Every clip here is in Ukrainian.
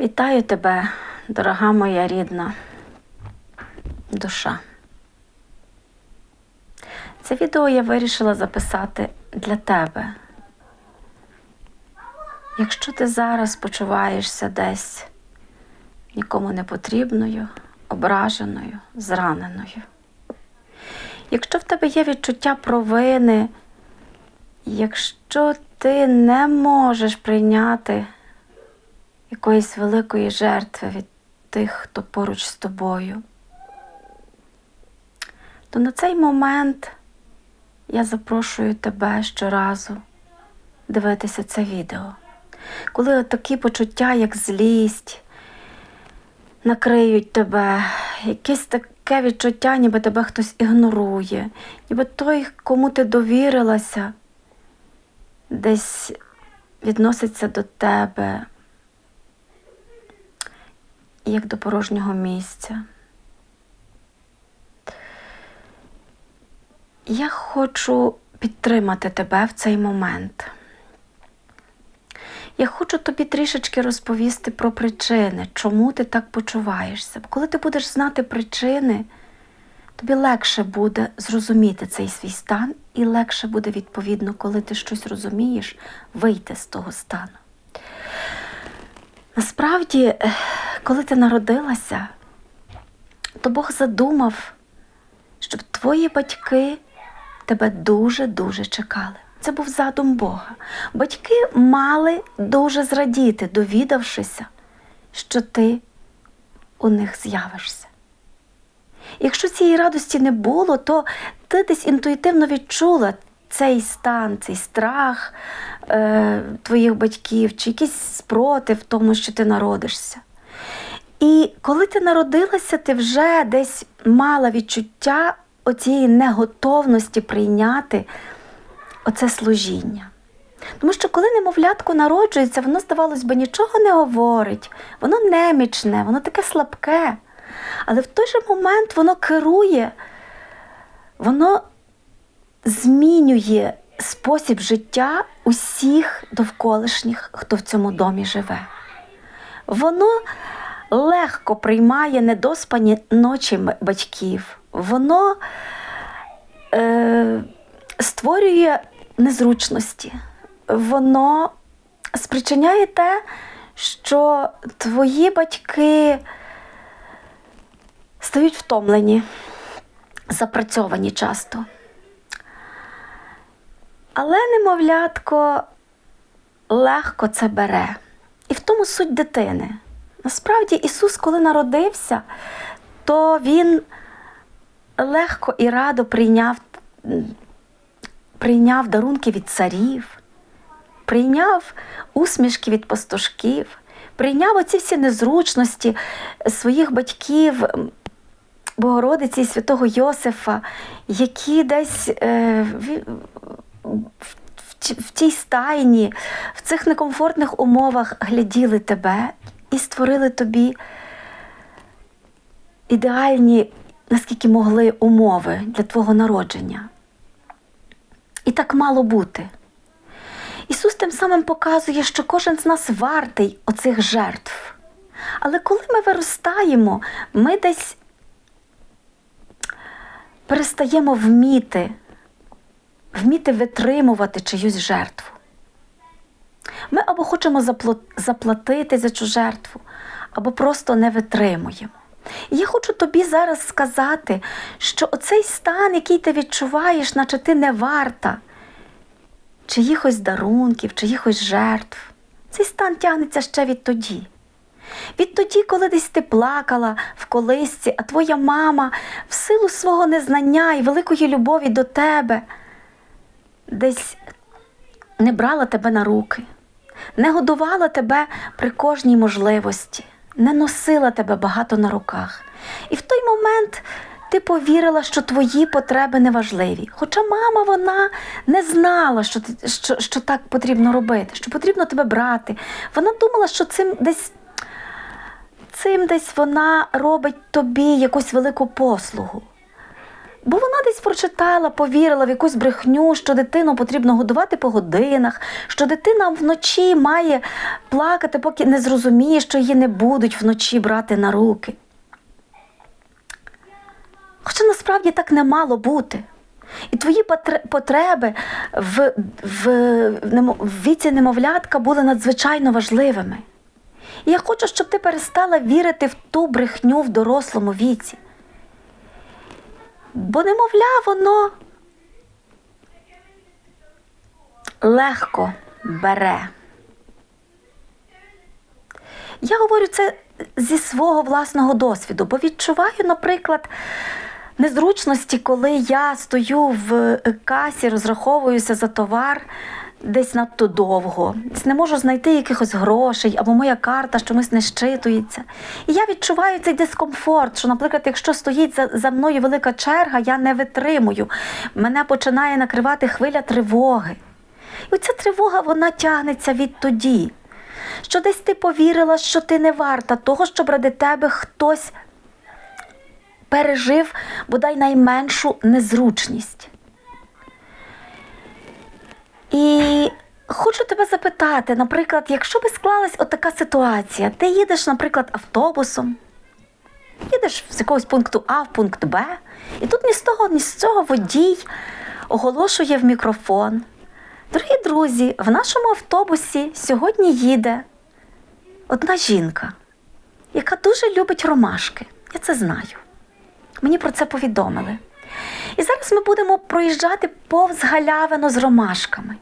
Вітаю тебе, дорога моя рідна душа. Це відео я вирішила записати для тебе. Якщо ти зараз почуваєшся десь нікому не потрібною, ображеною, зраненою. Якщо в тебе є відчуття провини, якщо ти не можеш прийняти якоїсь великої жертви від тих, хто поруч з тобою, то на цей момент я запрошую тебе щоразу дивитися це відео. Коли такі почуття, як злість, накриють тебе, якесь таке відчуття, ніби тебе хтось ігнорує, ніби той, кому ти довірилася, десь відноситься до тебе як до порожнього місця. Я хочу підтримати тебе в цей момент. Я хочу тобі трішечки розповісти про причини, чому ти так почуваєшся. Коли ти будеш знати причини, тобі легше буде зрозуміти цей свій стан, і легше буде, відповідно, коли ти щось розумієш, вийти з того стану. Насправді, коли ти народилася, то Бог задумав, щоб твої батьки тебе дуже-дуже чекали. Це був задум Бога. Батьки мали дуже зрадіти, довідавшися, що ти у них з'явишся. Якщо цієї радості не було, то ти десь інтуїтивно відчула цей стан, цей страх е, твоїх батьків, чи якийсь спротив тому, що ти народишся. І коли ти народилася, ти вже десь мала відчуття оцієї неготовності прийняти оце служіння. Тому що коли немовлятко народжується, воно, здавалось би, нічого не говорить, воно немічне, воно таке слабке. Але в той же момент воно керує, воно змінює спосіб життя усіх довколишніх, хто в цьому домі живе. Воно легко приймає недоспані ночі батьків, воно е, створює незручності, воно спричиняє те, що твої батьки стають втомлені, запрацьовані часто. Але немовлятко легко це бере. І в тому суть дитини. Насправді, Ісус, коли народився, то Він легко і радо прийняв, прийняв дарунки від царів, прийняв усмішки від пастушків, прийняв оці всі незручності своїх батьків, Богородиці і святого Йосифа, які десь е, в, тій стайні, в цих некомфортних умовах гляділи тебе і створили тобі ідеальні, наскільки могли, умови для твого народження. І так мало бути. Ісус тим самим показує, що кожен з нас вартий оцих жертв. Але коли ми виростаємо, ми десь перестаємо вміти, вміти витримувати чиюсь жертву. Ми або хочемо заплатити за цю жертву, або просто не витримуємо. І я хочу тобі зараз сказати, що оцей стан, який ти відчуваєш, наче ти не варта чиїхось дарунків, чиїхось жертв, цей стан тягнеться ще відтоді. Відтоді, коли десь ти плакала в колисці, а твоя мама в силу свого незнання і великої любові до тебе десь не брала тебе на руки, не годувала тебе при кожній можливості, не носила тебе багато на руках. І в той момент ти повірила, що твої потреби неважливі. Хоча мама вона не знала, що, що, що так потрібно робити, що потрібно тебе брати. Вона думала, що цим десь. Цим десь вона робить тобі якусь велику послугу. Бо вона десь прочитала, повірила в якусь брехню, що дитину потрібно годувати по годинах, що дитина вночі має плакати, поки не зрозуміє, що її не будуть вночі брати на руки. Хоча насправді так не мало бути. І твої потреби в, в, в віці немовлятка були надзвичайно важливими. І я хочу, щоб ти перестала вірити в ту брехню в дорослому віці. Бо немовля, воно легко бере. Я говорю це зі свого власного досвіду, бо відчуваю, наприклад, незручності, коли я стою в касі, розраховуюся за товар десь надто довго, не можу знайти якихось грошей, або моя карта чомусь не щитується. І я відчуваю цей дискомфорт, що, наприклад, якщо стоїть за, за мною велика черга, я не витримую. Мене починає накривати хвиля тривоги. І оця тривога вона тягнеться відтоді, що десь ти повірила, що ти не варта того, щоб ради тебе хтось пережив бодай найменшу незручність. І хочу тебе запитати, наприклад, якщо би склалась отака ситуація, ти їдеш, наприклад, автобусом, їдеш з якогось пункту А в пункт Б, і тут ні з того, ні з цього водій оголошує в мікрофон. Дорогі друзі, в нашому автобусі сьогодні їде одна жінка, яка дуже любить ромашки. Я це знаю. Мені про це повідомили. І зараз ми будемо проїжджати повз галявину з ромашками.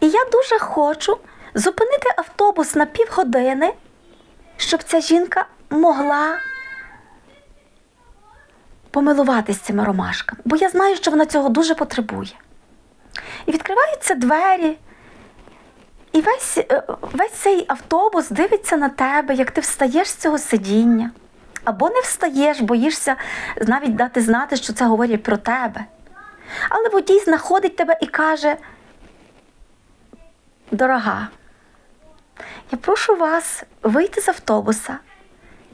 І я дуже хочу зупинити автобус на півгодини, щоб ця жінка могла помилуватись цими ромашками. Бо я знаю, що вона цього дуже потребує. І відкриваються двері, і весь, е, весь цей автобус дивиться на тебе, як ти встаєш з цього сидіння. Або не встаєш, боїшся навіть дати знати, що це говорять про тебе. Але водій знаходить тебе і каже: Дорога, я прошу вас вийти з автобуса,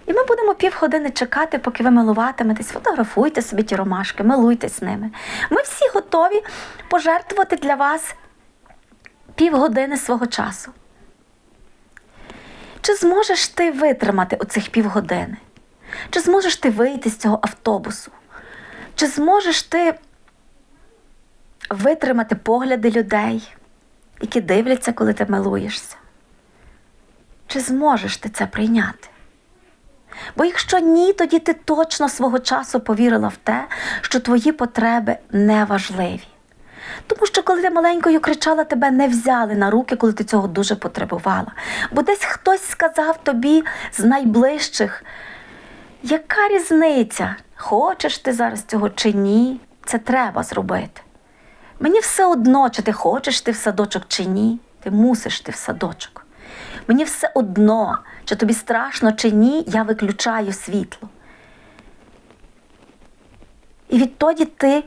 і ми будемо півгодини чекати, поки ви милуватиметесь, фотографуйте собі ті ромашки, милуйтесь ними. Ми всі готові пожертвувати для вас півгодини свого часу. Чи зможеш ти витримати оцих півгодини? Чи зможеш ти вийти з цього автобусу? Чи зможеш ти витримати погляди людей, які дивляться, коли ти милуєшся? Чи зможеш ти це прийняти? Бо якщо ні, тоді ти точно свого часу повірила в те, що твої потреби не важливі. Тому що коли ти маленькою кричала, тебе не взяли на руки, коли ти цього дуже потребувала. Бо десь хтось сказав тобі з найближчих, яка різниця, хочеш ти зараз цього чи ні, це треба зробити. Мені все одно, чи ти хочеш ти в садочок чи ні, ти мусиш ти в садочок. Мені все одно, чи тобі страшно чи ні, я виключаю світло. І відтоді ти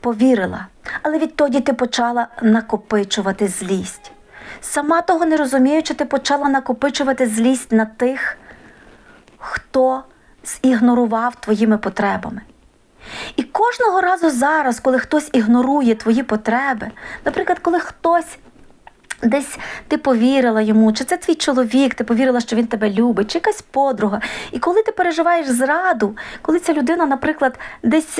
повірила, але відтоді ти почала накопичувати злість. Сама того не розуміючи, ти почала накопичувати злість на тих, хто зігнорував твоїми потребами. І кожного разу зараз, коли хтось ігнорує твої потреби, наприклад, коли хтось десь ти повірила йому, чи це твій чоловік, ти повірила, що він тебе любить, чи якась подруга. І коли ти переживаєш зраду, коли ця людина, наприклад, десь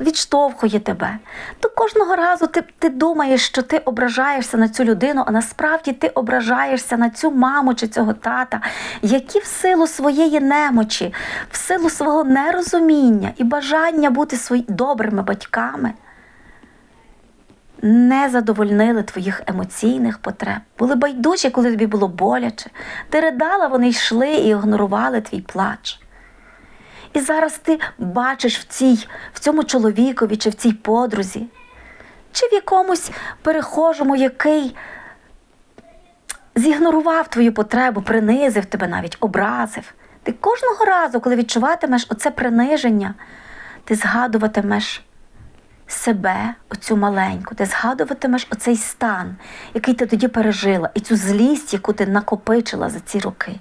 відштовхує тебе, то кожного разу ти, ти думаєш, що ти ображаєшся на цю людину, а насправді ти ображаєшся на цю маму чи цього тата, які в силу своєї немочі, в силу свого нерозуміння і бажання бути свої добрими батьками. Не задовольнили твоїх емоційних потреб, були байдужі, коли тобі було боляче. Ти ридала, вони йшли і ігнорували твій плач. І зараз ти бачиш в, цій, в цьому чоловікові чи в цій подрузі, чи в якомусь перехожому, який зігнорував твою потребу, принизив тебе навіть, образив. Ти кожного разу, коли відчуватимеш оце приниження, ти згадуватимеш себе, оцю маленьку, ти згадуватимеш оцей стан, який ти тоді пережила, і цю злість, яку ти накопичила за ці роки.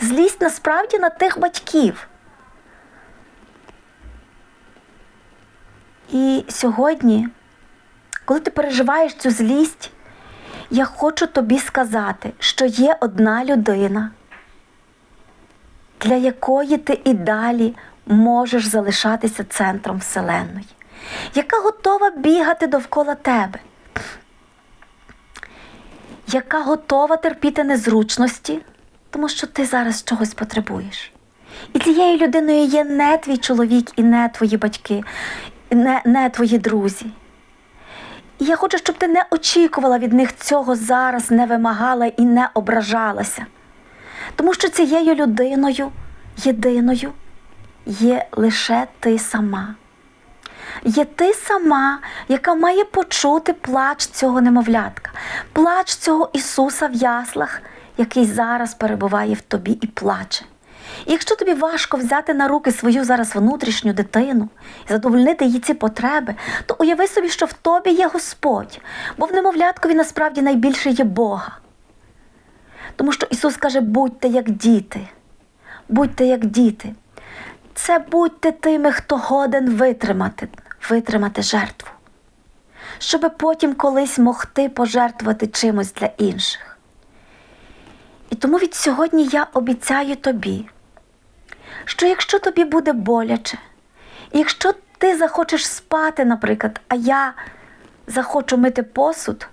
Злість насправді на тих батьків. І сьогодні, коли ти переживаєш цю злість, я хочу тобі сказати, що є одна людина, для якої ти і далі можеш залишатися центром Вселенної, яка готова бігати довкола тебе, яка готова терпіти незручності, тому що ти зараз чогось потребуєш. І цією людиною є не твій чоловік і не твої батьки, не, не твої друзі. І я хочу, щоб ти не очікувала від них цього зараз, не вимагала і не ображалася. Тому що цією людиною, єдиною, є лише ти сама. Є ти сама, яка має почути плач цього немовлятка, плач цього Ісуса в яслах, який зараз перебуває в тобі і плаче. І якщо тобі важко взяти на руки свою зараз внутрішню дитину і задовольнити її ці потреби, то уяви собі, що в тобі є Господь, бо в немовляткові насправді найбільше є Бога. Тому що Ісус каже: будьте як діти, будьте як діти. Це будьте тими, хто годен витримати, витримати жертву, щоб потім колись могти пожертвувати чимось для інших. І тому від сьогодні я обіцяю тобі, що якщо тобі буде боляче, якщо ти захочеш спати, наприклад, а я захочу мити посуд,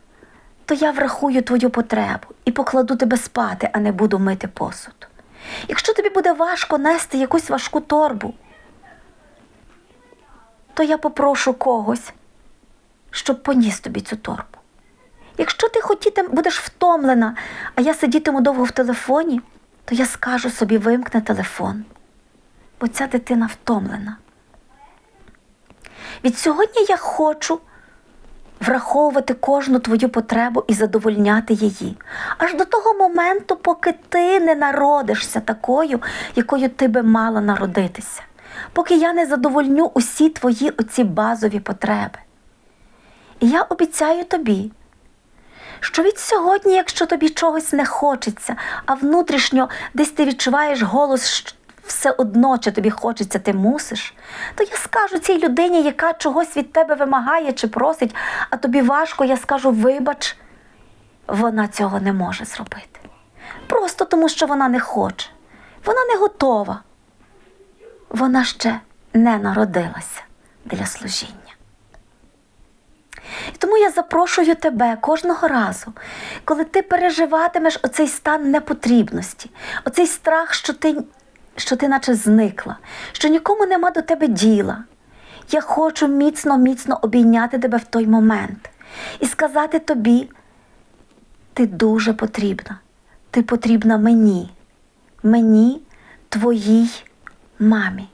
то я врахую твою потребу і покладу тебе спати, а не буду мити посуд. Якщо тобі буде важко нести якусь важку торбу, то я попрошу когось, щоб поніс тобі цю торбу. Якщо ти хотіти, будеш втомлена, а я сидітиму довго в телефоні, то я скажу собі вимкни телефон, бо ця дитина втомлена. Від сьогодні я хочу враховувати кожну твою потребу і задовольняти її. Аж до того моменту, поки ти не народишся такою, якою ти би мала народитися, поки я не задовольню усі твої оці базові потреби. І я обіцяю тобі, що від сьогодні, якщо тобі чогось не хочеться, а внутрішньо десь ти відчуваєш голос, все одно, чи тобі хочеться, ти мусиш, то я скажу цій людині, яка чогось від тебе вимагає чи просить, а тобі важко, я скажу, вибач, вона цього не може зробити. Просто тому, що вона не хоче, вона не готова, вона ще не народилася для служіння. І тому я запрошую тебе кожного разу, коли ти переживатимеш оцей стан непотрібності, оцей страх, що ти, що ти наче зникла, що нікому нема до тебе діла. Я хочу міцно, міцно обійняти тебе в той момент і сказати тобі: ти дуже потрібна, ти потрібна мені, мені, твоїй мамі.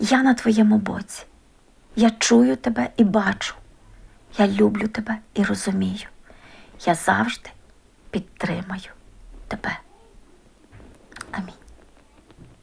Я на твоєму боці. Я чую тебе і бачу. Я люблю тебе і розумію. Я завжди підтримаю тебе.